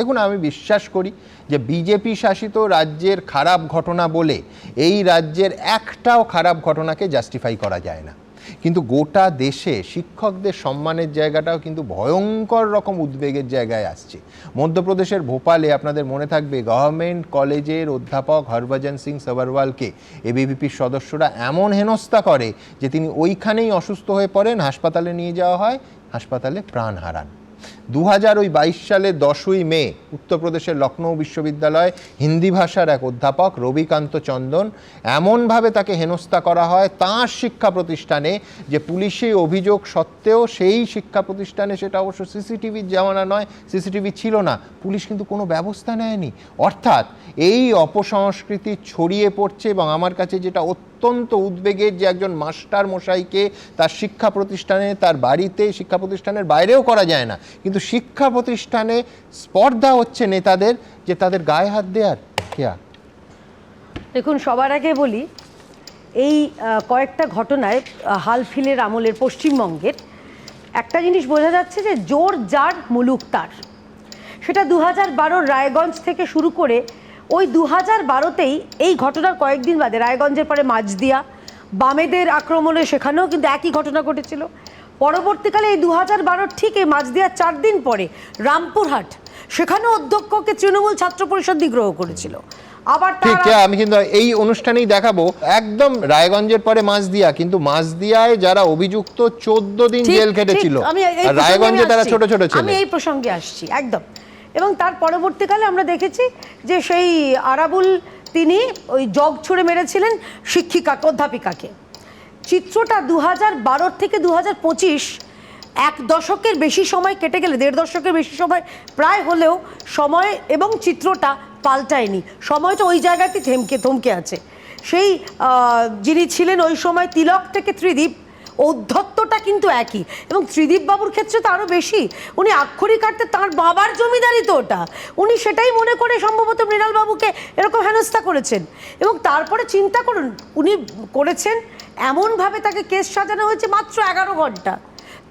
দেখুন, আমি বিশ্বাস করি যে বিজেপি শাসিত রাজ্যের খারাপ ঘটনা বলে এই রাজ্যের একটাও খারাপ ঘটনাকে জাস্টিফাই করা যায় না। কিন্তু গোটা দেশে শিক্ষকদের সম্মানের জায়গাটাও কিন্তু ভয়ঙ্কর রকম উদ্বেগের জায়গায় আসছে। মধ্যপ্রদেশের ভোপালে আপনাদের মনে থাকবে গভর্নমেন্ট কলেজের অধ্যাপক হরভজন সিং সবরওয়ালকে এবিভিপির সদস্যরা এমন হেনস্থা করে যে তিনি ওইখানেই অসুস্থ হয়ে পড়েন, হাসপাতালে নিয়ে যাওয়া হয়, হাসপাতালে প্রাণ হারান। দু হাজার ওই বাইশ সালের দশই মে উত্তরপ্রদেশের লখনৌ বিশ্ববিদ্যালয় হিন্দি ভাষার এক অধ্যাপক রবিকান্ত চন্দন এমনভাবে তাকে হেনস্থা করা হয় তাঁর শিক্ষা প্রতিষ্ঠানে যে পুলিশি অভিযোগ সত্ত্বেও সেই শিক্ষা প্রতিষ্ঠানে সেটা অবশ্য সিসিটিভির জামানা নয়, সিসিটিভি ছিল না। পুলিশ কিন্তু কোনো ব্যবস্থা নেয়নি। অর্থাৎ এই অপসংস্কৃতি ছড়িয়ে পড়ছে এবং আমার কাছে যেটা অত্যন্ত উদ্বেগের যে একজন মাস্টার মশাইকে তার শিক্ষা প্রতিষ্ঠানে, তার বাড়িতে, শিক্ষা প্রতিষ্ঠানের বাইরেও করা যায় না। কিন্তু শিক্ষা প্রতিষ্ঠানে স্পর্ধা হচ্ছে নেতাদের যে তাদের গায়ে হাত দেওয়ার কেয়া দেখুন, সবার আগে বলি, এই কয়েকটা ঘটনায় হালফিলের আমলের পশ্চিমবঙ্গের একটা জিনিস বোঝা যাচ্ছে যে জোর যার মুলুক তার। সেটা দু হাজার রায়গঞ্জ থেকে শুরু করে ওই দু হাজার বারোতেই এই ঘটনার কয়েকদিন বাদে রায়গঞ্জের পরে মাঝদিয়া, বামেদের আক্রমণে সেখানেও কিন্তু একই ঘটনা ঘটেছিল। পরবর্তীকালে এই দু হাজার বারোর ঠিক এই মাঝদিয়ার চার দিন পরে রামপুরহাট সেখানেও অধ্যক্ষকে তৃণমূল ছাত্র পরিষদ নিগ্রহ করেছিল। আবার ঠিক আমি কিন্তু এই অনুষ্ঠানেই দেখাবো একদম রায়গঞ্জের পরে মাঝদিয়া কিন্তু মাঝদিয়ায় যারা অভিযুক্ত চোদ্দ দিন জেল খেটেছিল। আমি এই রায়গঞ্জে তারা। ছোট ছোট আমি এই প্রসঙ্গে আসছি একদম। এবং তার পরবর্তীকালে আমরা দেখেছি যে সেই আরাবুল তিনি ওই জগ ছুঁড়ে মেরেছিলেন শিক্ষিকাকে অধ্যাপিকাকে। চিত্রটা দু হাজার থেকে দু হাজার পঁচিশ এক দশকের বেশি সময় কেটে গেলে, দেড় দশকের বেশি সময় প্রায় হলেও সময় এবং চিত্রটা পাল্টায়নি। সময়টা ওই জায়গাতে থেমকে, থমকে আছে। সেই যিনি ছিলেন ওই সময় তিলক থেকে ত্রিদীপ ঔদ্ধত্যটা কিন্তু একই। এবং ত্রিদীপ বাবুর ক্ষেত্রে তো আরও বেশি। উনি আক্ষরিক অর্থে তাঁর বাবার জমিদারি তো ওটা। উনি সেটাই মনে করে সম্ভবত মৃণাল বাবুকে এরকম হেনস্থা করেছেন। এবং তারপরে চিন্তা করুন, উনি করেছেন এমনভাবে তাকে কেস সাজানো হয়েছে মাত্র এগারো ঘণ্টা।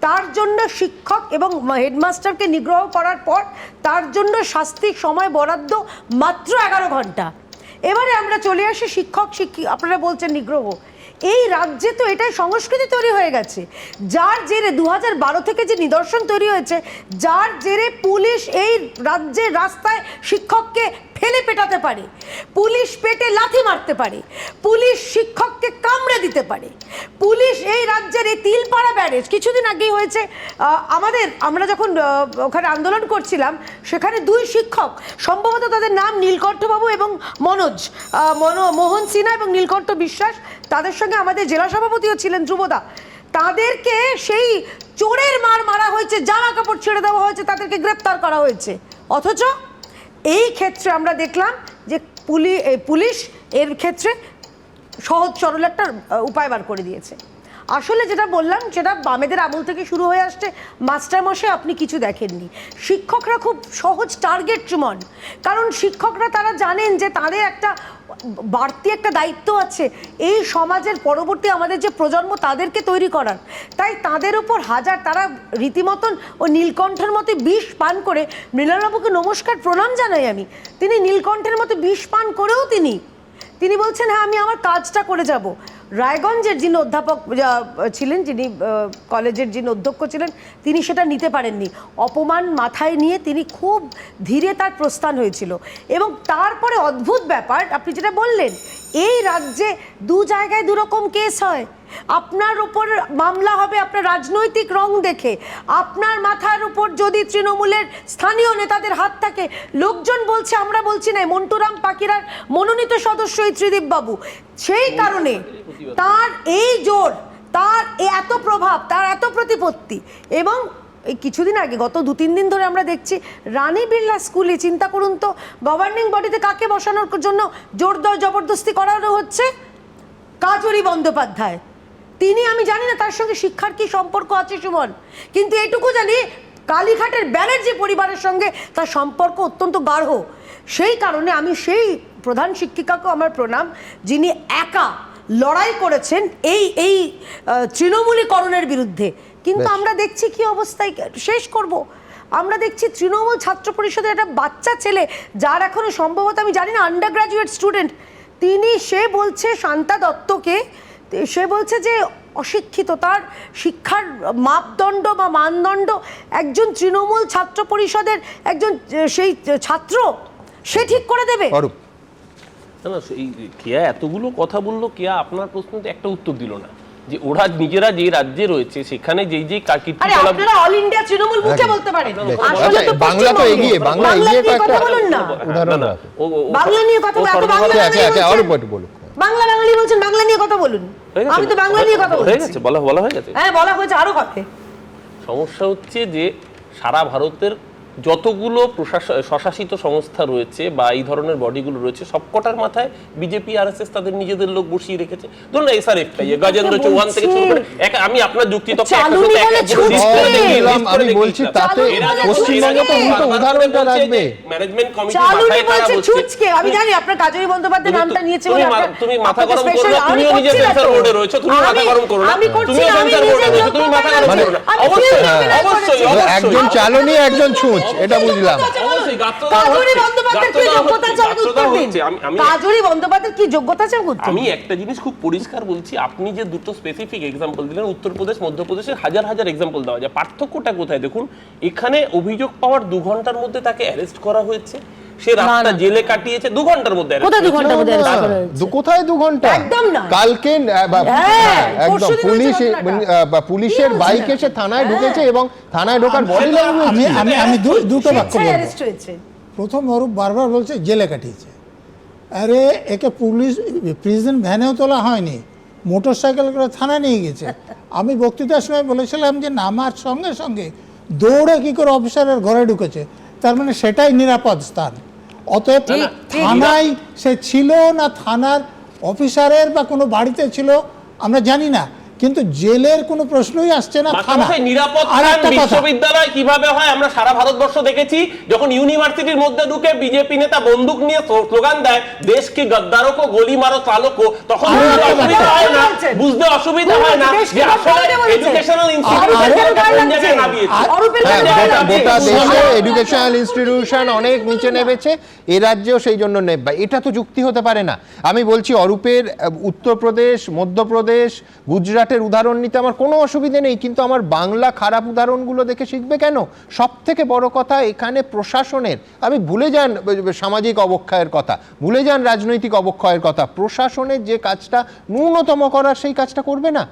তার জন্য শিক্ষক এবং হেডমাস্টারকে নিগ্রহ করার পর তার জন্য শাস্তির সময়, বরাদ্দ মাত্র এগারো ঘণ্টা। এবারে আমরা চলে আসি শিক্ষক শিক্ষিক আপনারা বলছেন নিগ্রহ। এই রাজ্যে তো এটাই সংস্কৃতি তৈরি হয়ে গেছে। যার জেরে দু বারো থেকে যে নিদর্শন তৈরি হয়েছে, যার জেরে পুলিশ এই রাজ্যের রাস্তায় শিক্ষককে ফেলে পেটাতে পারে, পুলিশ পেটে লাথি মারতে পারে, পুলিশ শিক্ষককে কামড়ে দিতে পারে, পুলিশ এই রাজ্যের এই তিলপাড়া ব্যারেজ, কিছুদিন আগেই হয়েছে আমাদের, আমরা যখন ওখানে আন্দোলন করছিলাম, সেখানে দুই শিক্ষক, সম্ভবত তাদের নাম নীলকণ্ঠবাবু এবং মনোজ মনো, মোহন সিনহা এবং নীলকণ্ঠ বিশ্বাস, তাদের সঙ্গে আমাদের জেলা সভাপতিও ছিলেন ধ্রুবদা, তাদেরকে সেই চোরের মার মারা হয়েছে, জামা কাপড় ছেড়ে দেওয়া হয়েছে, তাদেরকে গ্রেপ্তার করা হয়েছে, অথচ এই ক্ষেত্রে আমরা দেখলাম যে পুলি পুলিশ এর ক্ষেত্রে সহজ সরল একটা উপায় বার করে দিয়েছে। আসলে যেটা বললাম সেটা বামেদের আমল থেকে শুরু হয়ে আসছে, মাস্টারমশাই আপনি কিছু দেখেননি। শিক্ষকরা খুব সহজ টার্গেট চুমন কারণ শিক্ষকরা তারা জানেন যে তাদের একটা বাড়তি একটা দায়িত্ব আছে। এই সমাজের পরবর্তী আমাদের যে প্রজন্ম তাদেরকে তৈরি করার। তাই তাদের উপর হাজার, তারা রীতিমতন ও নীলকণ্ঠের মতো বিষ পান করে মৃণালবাবুকে নমস্কার, প্রণাম জানাই আমি। তিনি নীলকণ্ঠের মতো বিষ পান করেও তিনি। তিনি বলছেন হ্যাঁ আমি আমার কাজটা করে যাব। রায়গঞ্জের যিনি অধ্যাপক ছিলেন, যিনি কলেজের যিনি অধ্যক্ষ ছিলেন, তিনি সেটা নিতে পারেননি। অপমান মাথায় নিয়ে তিনি খুব ধীরে তার প্রস্থান হয়েছিল। এবং তারপরে অদ্ভুত ব্যাপার, আপনি যেটা বললেন এই রাজ্যে দু জায়গায় দুরকম কেস হয়। আপনার উপর মামলা হবে আপনার রাজনৈতিক রং দেখে। আপনার মাথার উপর যদি তৃণমূলের স্থানীয় নেতাদের হাত থাকে, লোকজন বলছে, আমরা বলছি না মন্টুরাম পাকিরার মনোনীত সদস্য এই ত্রিদীপ বাবু সেই কারণে তার এই জোর, তার এত প্রভাব, তার এত প্রতিপত্তি এবং এই কিছুদিন আগে, গত দু, তিন দিন ধরে আমরা দেখছি রানী বিড়লা স্কুলে, চিন্তা করুন তো গভর্নিং বডিতে কাকে বসানোর জন্য জোর দর জবরদস্তি করানো হচ্ছে? কাজরি বন্দ্যোপাধ্যায়। তিনি, আমি জানি না তার সঙ্গে শিক্ষার কি সম্পর্ক আছে, সুমন, কিন্তু এটুকু জানি, কালীঘাটের ব্যানার্জি পরিবারের সঙ্গে তার সম্পর্ক অত্যন্ত গাঢ়। সেই কারণে আমি সেই প্রধান শিক্ষিকাকেও আমার প্রণাম, যিনি একা লড়াই করেছেন এই এই তৃণমূলীকরণের বিরুদ্ধে। কিন্তু আমরা দেখছি কি অবস্থায় শেষ করব। আমরা দেখছি তৃণমূল ছাত্র পরিষদের একটা বাচ্চা ছেলে যার এখনও সম্ভবত আমি জানি না আন্ডার গ্রাজুয়েট স্টুডেন্ট তিনি সে বলছে শান্তা দত্তকে সে বলছে যে অশিক্ষিত তার শিক্ষার মাপদণ্ড বা মানদণ্ড একজন তৃণমূল ছাত্র পরিষদের একজন সেই ছাত্র সে ঠিক করে দেবে। না কেয়া এতগুলো কথা বলল কেয়া আপনার প্রশ্নতে একটা উত্তর দিল না। যে ওরা নিজেরা যে রাজ্যে রয়েছে সেখানে যেই যেই কীর্তি আপনারা অল ইন্ডিয়া তৃণমূল বুঝে বলতে পারেন। আসলে আচ্ছা, তো বাংলা তো এগিয়ে, বাংলা বাংলা এগিয়ে নিয়ে কথা কয়েকটা- বলুন না। উদাহরণ না, না, রাখো। ও- ও- বাংলা নিয়ে কথা বলুন, বাংলা আচ্ছা আচ্ছা বলছেন। অরূপ বলুন। বাংলা বাঙালি বলছেন বাংলা নিয়ে কথা বলুন। আমি তো বাংলা নিয়ে কথা বলছি। বলা বলা হয়ে গেছে। হ্যাঁ বলা হয়েছে আরও হবে। সমস্যা হচ্ছে যে সারা ভারতের যতগুলো প্রশাস- স্বশাসিত সংস্থা রয়েছে বা এই ধরনের বডিগুলো রয়েছে সবকটার মাথায় বিজেপি আর এস এস তাদের নিজেদের লোক বসিয়ে রেখেছে। ধরুন এসআরএফ গজেন্দ্র চৌহান থেকে শুরু করে এক- আমি আপনার যুক্তি করে আমি বলছি তাতে পশ্চিমবঙ্গে তো উল্টো উদাহরণটা রাখবে। ম্যানেজমেন্ট চালুনি মাথায় তারা বলছে। বলছে- ছুচকে আমি জানি আপনার কাজরি বন্দ্যোপাধ্যায় নামটা নিয়েছে তুমি বলে তুমি মাথা গরম করো না, তুমিও নিজে সেন্সর বোর্ডে রয়েছো, তুমি মাথা গরম করো না, আমি তুমিও সেন্সর বোর্ডে রয়েছো, তুমি মাথা গরম মানে- করো না। অবশ্যই, অবশ্যই, অবশ্যই। একজন চালনি একজন ছুঁচ। এটা বুঝলাম। কাজরি বন্দ্যোপাধ্যায়ের কি যোগ্যতা হচ্ছে। আমি-। একটা জিনিস খুব পরিষ্কার বলছি আপনি যে দুটো স্পেসিফিক এক্সাম্পল দিলেন উত্তরপ্রদেশ মধ্যপ্রদেশের হাজার হাজার এক্সাম্পল দেওয়া যায় পার্থক্যটা কোথায়? দেখুন এখানে অভিযোগ পাওয়ার দু ঘণ্টার মধ্যে তাকে অ্যারেস্ট করা হয়েছে। সে রাতটা জেলে কাটিয়েছে দু ঘণ্টার মধ্যে কোথায় দু ঘণ্টার মধ্যে কোথায় ঘণ্টা? একদম না। কালকে হ্যাঁ, হ্যাঁ, একদম। পুলিশ বা পুলিশের বাইক এসে থানায় হ্যাঁ। ঢুকেছে এবং থানায় ঢোকার বডি আমি আমি আমি দুটো বাক্য বলব। প্রথম অরূপ বারবার বলছে জেলে কাটিয়েছে। আরে একে পুলিশ প্রিজন ভ্যানেও তোলা হয়নি মোটর সাইকেল করে থানা নিয়ে গেছে। আমি বক্তৃতার সময় বলেছিলাম যে নামার সঙ্গে সঙ্গে দৌড়ে কি করে অফিসারের ঘরে ঢুকেছে তার মানে সেটাই নিরাপদ স্থান। অতএব। থানায় সে ছিল না থানার অফিসারের বা কোনো বাড়িতে ছিল আমরা জানি না কিন্তু জেলের কোনো প্রশ্নই আসছে না নিরাপদ বিশ্ববিদ্যালয় কীভাবে হয় আমরা সারা ভারতবর্ষ দেখেছি যখন ইউনিভার্সিটির মধ্যে ঢুকে বিজেপি নেতা বন্দুক নিয়ে স্লোগান দেয় দেশকে গদ্দারকো গলি মারো চালকো তখন অসুবিধা হয় না। বুঝতে অসুবিধা হয় না যে আসলে এডুকেশনাল। দেশে এডুকেশনাল ইনস্টিটিউশন অনেক নিচে নেমেছে এ রাজ্যেও সেই জন্য নেবে এটা তো যুক্তি হতে পারে না। আমি বলছি অরূপের উত্তরপ্রদেশ মধ্যপ্রদেশ গুজরাটের উদাহরণ নিতে আমার কোনো অসুবিধে নেই, কিন্তু আমার বাংলা খারাপ উদাহরণগুলো দেখে শিখবে কেন? সব থেকে বড় কথা এখানে প্রশাসনের, আমি ভুলে যান সামাজিক অবক্ষয়ের কথা, ভুলে যান রাজনৈতিক অবক্ষয়ের কথা, প্রশাসনের যে কাজটা ন্যূনতম করার সেই কাজটা করবে না।